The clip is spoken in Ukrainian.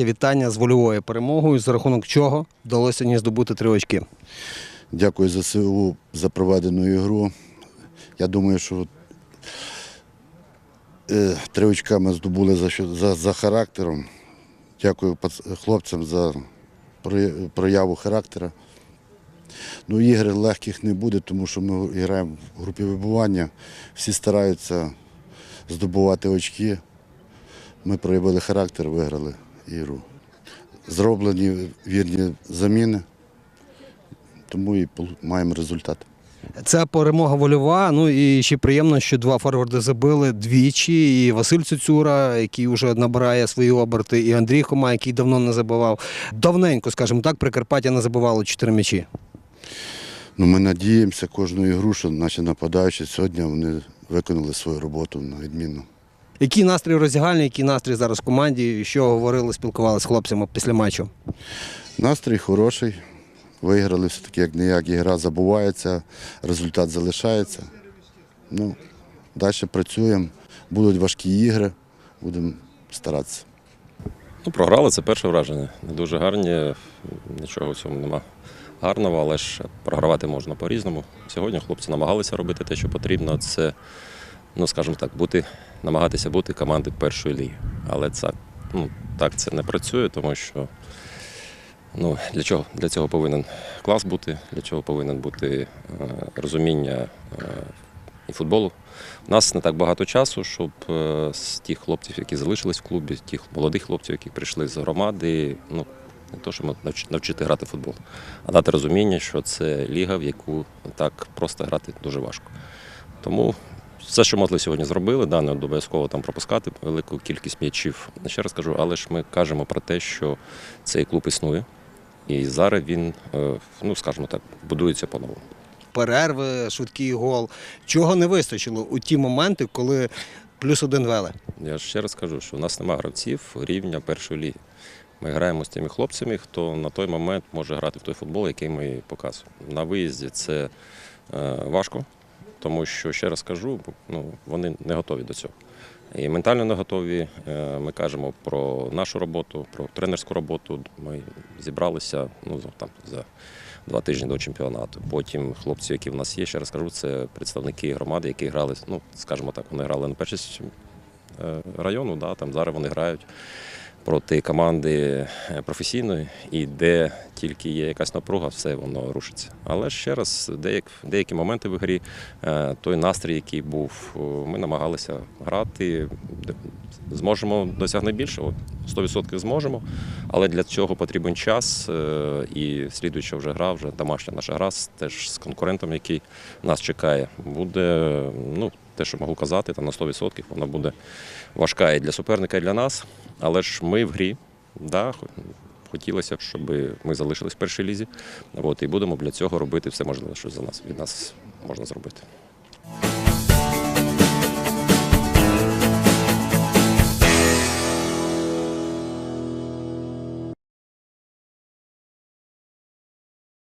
Вітання з вольовою перемогою, за рахунок чого вдалося сьогодні здобути три очки. Дякую за ЗСУ за проведену ігру. Я думаю, що е, три очка ми здобули за, за, за характером. Дякую хлопцям за прояву характера. Ну, ігри легких не буде, тому що ми граємо в групі вибування. Всі стараються здобувати очки. Ми проявили характер, виграли ігру. Зроблені вірні заміни, тому і маємо результат. Це перемога вольова. Ну і ще приємно, що два форварди забили двічі. І Василь Цюцюра, який вже набирає свої оберти, і Андрій Хома, який давно не забивав. Давненько, скажімо так, Прикарпаття не забивало чотири м'ячі. Ну, ми надіємося кожну ігру, що наші нападаючі сьогодні вони виконали свою роботу на відмінно. Який настрій роздягальний, який настрій зараз в команді? Що говорили, спілкувалися з хлопцями після матчу? Настрій хороший. Виграли все-таки як ніяк, ігра забувається, результат залишається. Ну, далі працюємо, будуть важкі ігри, будемо старатися. Ну, програли це перше враження. Не дуже гарні, нічого в цьому нема гарного, але ж програвати можна по-різному. Сьогодні хлопці намагалися робити те, що потрібно. Це, ну скажімо так, бути, намагатися бути командою першої ліги. Але це, ну, так це не працює, тому що ну, для, чого? для цього повинен клас бути, для цього повинен бути е, розуміння е, і футболу. У нас не так багато часу, щоб е, з тих хлопців, які залишились в клубі, тих молодих хлопців, які прийшли з громади, ну не то, що навчити грати в футбол, а дати розуміння, що це ліга, в яку так просто грати дуже важко. Тому все, що могли сьогодні зробили, да, не обов'язково там пропускати велику кількість м'ячів. Ще раз кажу, але ж ми кажемо про те, що цей клуб існує, і зараз він, е, ну скажімо так, будується по-новому. Перерви, швидкий гол. Чого не вистачило у ті моменти, коли плюс один вели? Я ж ще раз кажу, що у нас немає гравців рівня першої ліги. Ми граємо з тими хлопцями, хто на той момент може грати в той футбол, який ми показуємо. На виїзді це е, важко, тому що, ще раз кажу, ну, вони не готові до цього. І ментально не готові. Е, Ми кажемо про нашу роботу, про тренерську роботу. Ми зібралися ну, там, за два тижні до чемпіонату. Потім хлопці, які в нас є, ще раз кажу, це представники громади, які грали, ну, скажімо так, вони грали на першій е, району, да, там зараз вони грають проти команди е, професійної, і де тільки є якась напруга, все воно рушиться. Але ще раз, деяк, деякі моменти в грі, е, той настрій, який був, ми намагалися грати. Зможемо досягнути більшого, 100% зможемо, але для цього потрібен час. е, І слідуюча вже гра, вже домашня наша гра, теж з конкурентом, який нас чекає, буде ну, те, що можу казати, там на 100% вона буде важка і для суперника, і для нас. Але ж ми в грі, да, хотілося б, щоб ми залишились в першій лізі. От, і будемо для цього робити все можливе, що за нас від нас можна зробити.